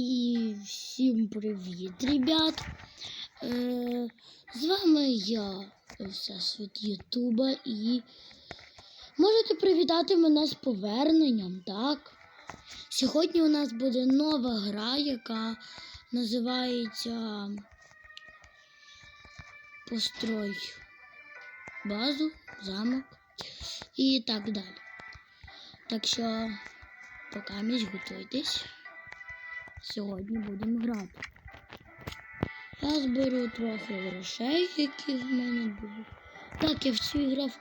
І всім привіт, ребят! Е, з вами я, Всесвіт Ютуба, і можете привітати мене з поверненням, так? Сьогодні у нас буде нова гра, яка називається Построй базу, замок і так далі. Так що, поки місь готуйтесь. Сьогодні будемо грати. Я зберу трохи грошей, які в мене були. Так, я в цю грав,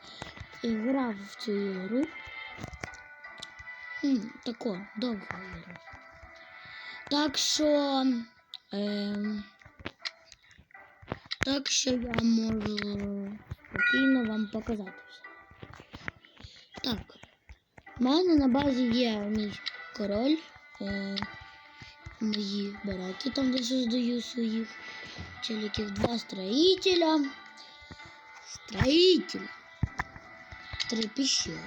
грав в цю ігру. Тако, довго грав. Так що. Е, так що я можу спокійно вам показати все. Так. У мене на базі є мій король. Е, мої бараки, там де создаю своїх челиків. Два строителя. Строитель. Три пещеры.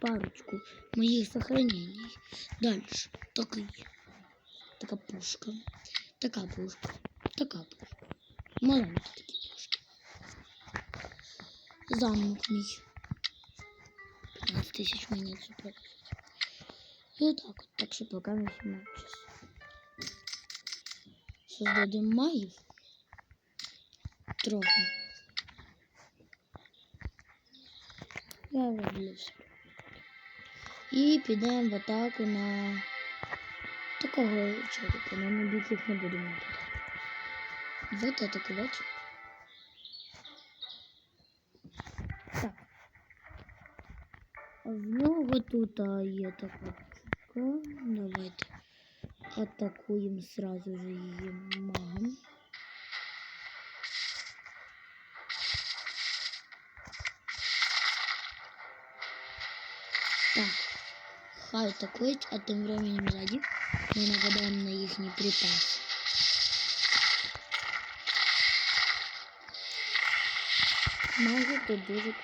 Парочку моих сохранений. Дальше. Такие. Така пушка. Така пушка. Така пушка. Маленькі такі пушки. Замок мій. 15 тисяч монет продать. И вот так вот. Так что мы снимаем сейчас. Создадим магів. Трохи. Я все. І підемо в атаку на такого чоловіка. На небітлих не будемо нападати. Давайте атакувати. Так. В нього тут а, є така штука. Давайте атакуємо сразу же її магом. Так, хай атакують, а тим временем сзади ми нападаємо на їхній припас. Маги тут дуже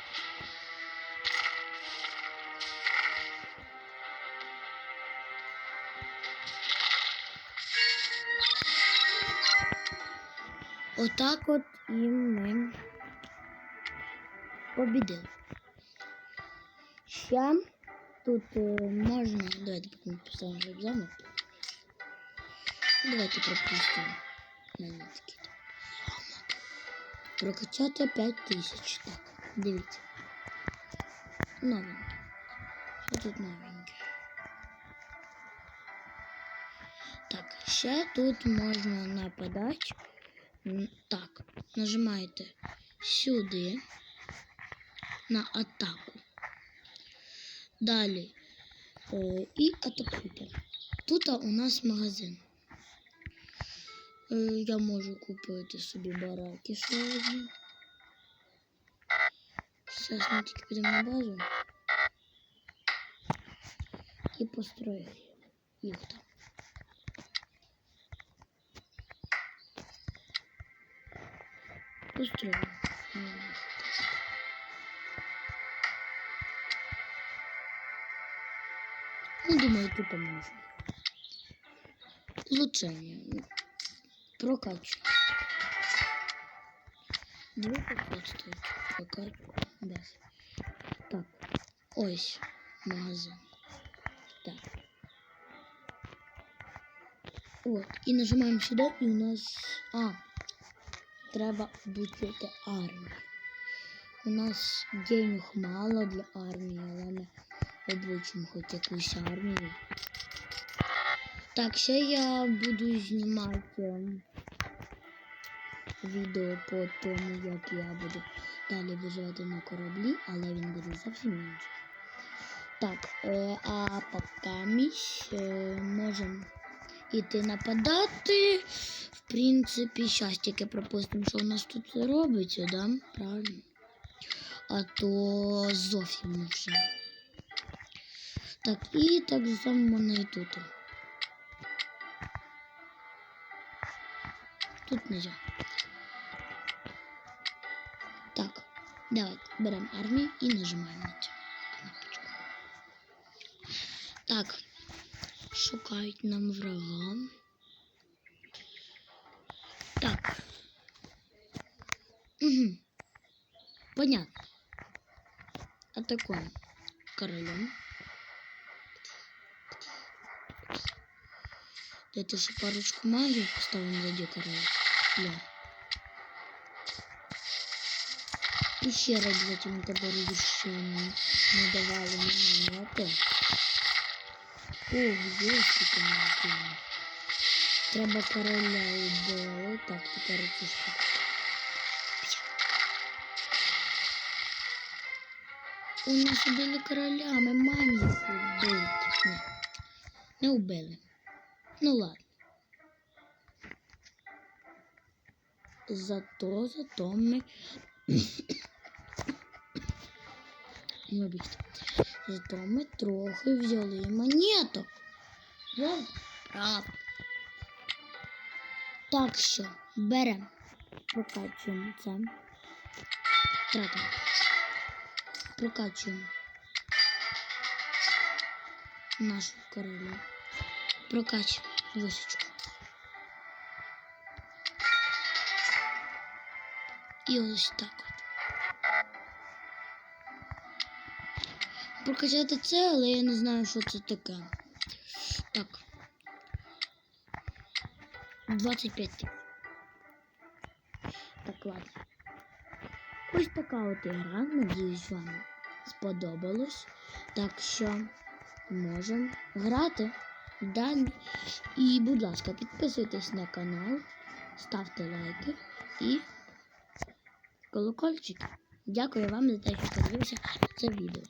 Отак от і ми побідили. Ще тут е, можна. Давайте потім поставимо замок. Давайте пропустимо. Такий там замок. Прокачати 5 тисяч. Так, дивіться. Новеньке. Що тут новеньке? Так, ще тут можна нападати. М, Так, нажимаєте сюди на атаку. Далі е, і атакуйте. Тут у нас магазин. Е, я можу купити собі бараки ще одні. Зараз ми тільки підемо на базу і построїмо їх там. Построим. Ну, думаю, тут можно. Улучшение. Прокачу. Две стоит. Прокачу. Без. Так. Ось. Магазин. Так. Вот. И нажимаем сюда, и у нас... А, треба будувати армію. У нас денег мало для армії, але ми облучимо хоч якусь армію. Так, ще я буду знімати ем, відео по тому, як я буду далі виживати на кораблі, але він буде зовсім інший. Так, е, а поки місь е, можемо іти нападати. В принципі, зараз тільки пропустимо, що у нас тут робиться, да? Правильно? А то зовсім вже. Так, і так само можна і тут. Тут нельзя. Так, давайте беремо армію і нажимаємо на цю кнопочку. Так, Шукають нам врага. Так. Угу. Понятно. Атакуем королем. Дайте ще парочку магів поставимо за короля. Ля. І ще раз затім тебе розрішення не давали мені монети. Ох, є скільки монетів. Треба короля убили. Так, тепер цю штуку. У нас убили короля, ми маємо їх убити. Ні, не убили. Ну ладно. Зато, зато ми. Зато ми трохи взяли монету. Вов, правда. Так що беремо, прокачуємо це. Тратимо. Прокачуємо нашу королю. Прокачуємо височку. І ось так Прокачати це, але я не знаю, що це таке. Так. 25. Так, ладно. Ось така от ігра. Надіюсь, вам сподобалось. Так що можемо грати далі. І, будь ласка, підписуйтесь на канал, ставте лайки і колокольчики. Дякую вам за те, що подивилися це відео.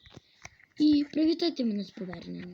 І привітайте мене з поверненням.